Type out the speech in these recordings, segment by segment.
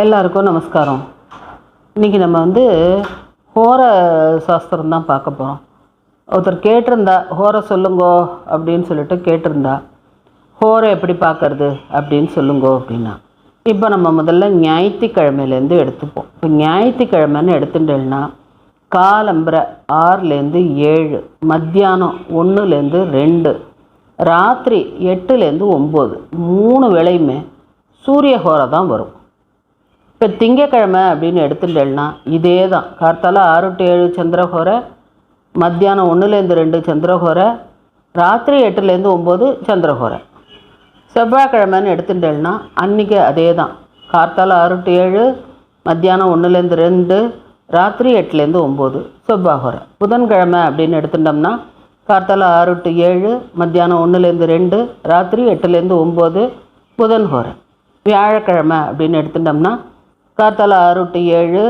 எல்லாருக்கும் நமஸ்காரம். இன்றைக்கி நம்ம வந்து ஹோர சாஸ்திரம் தான் பார்க்க போகிறோம் ஒருத்தர் கேட்டிருந்தா ஹோர சொல்லுங்கோ அப்படின்னு சொல்லிட்டு கேட்டிருந்தா ஹோரை எப்படி பார்க்கறது? அப்படின்னு சொல்லுங்கோ அப்படின்னா இப்போ நம்ம முதல்ல ஞாயிற்றுக்கிழமையிலேருந்து எடுத்துப்போம். இப்போ ஞாயிற்றுக்கிழமைன்னு எடுத்துட்டேன்னா காலம்பரை ஆறுலேருந்து ஏழு மத்தியானம் ஒன்றுலேருந்து ரெண்டு ராத்திரி எட்டுலேருந்து ஒம்பது மூணு வேளையுமே சூரிய ஹோரை தான் வரும். இப்போ திங்கக்கிழமை அப்படின்னு எடுத்துட்டேன்னா இதே தான் கார்த்தால ஆறு டு ஏழு சந்திரகோரை மத்தியானம் ஒன்றுலேருந்து ரெண்டு சந்திரகோரை ராத்திரி எட்டுலேருந்து ஒம்பது சந்திரகோரை செவ்வாய்க்கிழமைன்னு எடுத்துட்டேன்னா அன்றைக்கி அதே தான் கார்த்தால ஆறு டு ஏழு மத்தியானம் ஒன்றுலேருந்து ரெண்டு ராத்திரி எட்டுலேருந்து ஒம்பது செவ்வாய்ஹோரை புதன்கிழமை அப்படின்னு எடுத்துட்டோம்னா கார்த்தால ஆறு டு ஏழு மத்தியானம் ஒன்றுலேருந்து ரெண்டு ராத்திரி எட்டுலேருந்து ஒம்பது புதன் ஹோரை வியாழக்கிழமை அப்படின்னு எடுத்துட்டோம்னா காத்தால ஆறு டு ஏழு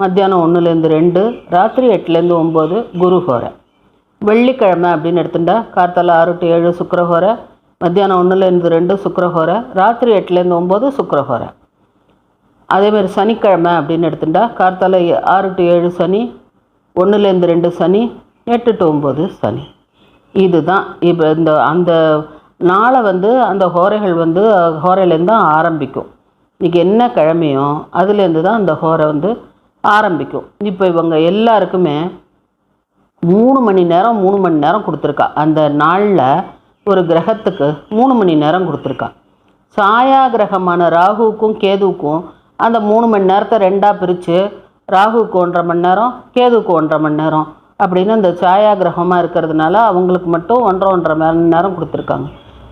மத்தியானம் ஒன்றுலேருந்து ரெண்டு ராத்திரி எட்டுலேருந்து ஒம்பது குரு ஹோரை வெள்ளிக்கிழமை அப்படின்னு எடுத்துட்டா காத்தால ஆறு டு ஏழு சுக்கரஹோரை மத்தியானம் ஒன்றுலேருந்து ரெண்டு சுக்கரஹோரை ராத்திரி எட்டுலேருந்து ஒம்பது சுக்கரஹோரை. அதேமாதிரி சனிக்கிழமை அப்படின்னு எடுத்துட்டா கார்த்தால ஆறு டு ஏழு சனி ஒன்றுலேருந்து ரெண்டு சனி எட்டு டு ஒம்பது சனி. இதுதான் இப்போ இந்த அந்த நாளை வந்து அந்த ஹோரைகள் வந்து ஹோரையிலேருந்து தான் ஆரம்பிக்கும். இன்றைக்கி என்ன கிழமையோ அதுலேருந்து தான் அந்த ஹோரை வந்து ஆரம்பிக்கும். இப்போ இவங்க எல்லாருக்குமே மூணு மணி நேரம் மூணு மணி நேரம் கொடுத்துருக்கா. அந்த நாளில் ஒரு கிரகத்துக்கு மூணு மணி நேரம் கொடுத்துருக்கா. சாயா கிரகமான ராகுவுக்கும் கேதுவுக்கும் அந்த மூணு மணி நேரத்தை ரெண்டாக பிரித்து ராகுவுக்கு ஒன்றரை மணி நேரம் கேதுவுக்கு ஒன்றரை மணி நேரம் அப்படின்னு அந்த சாயா கிரகமாக இருக்கிறதுனால அவங்களுக்கு மட்டும் ஒன்றரை ஒன்றரை மணி நேரம் கொடுத்துருக்காங்க.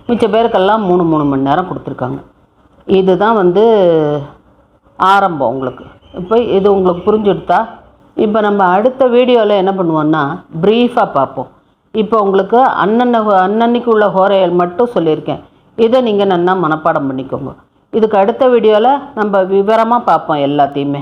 மிச்ச பேருக்கெல்லாம் மூணு மூணு மணி நேரம் கொடுத்துருக்காங்க. இதுதான் வந்து ஆரம்பம் உங்களுக்கு. இப்போ இது உங்களுக்கு புரிஞ்சுடுத்தா இப்போ நம்ம அடுத்த வீடியோவில் என்ன பண்ணுவோன்னா ப்ரீஃபாக பார்ப்போம். இப்போ உங்களுக்கு அன்னன்ன அன்னன்னைக்கு உள்ள ஹோரையல் மட்டும் சொல்லியிருக்கேன். இதை நீங்கள் நன்னா மனப்பாடம் பண்ணிக்கோங்க. இதுக்கு அடுத்த வீடியோவில் நம்ம விவரமாக பார்ப்போம் எல்லாத்தையுமே.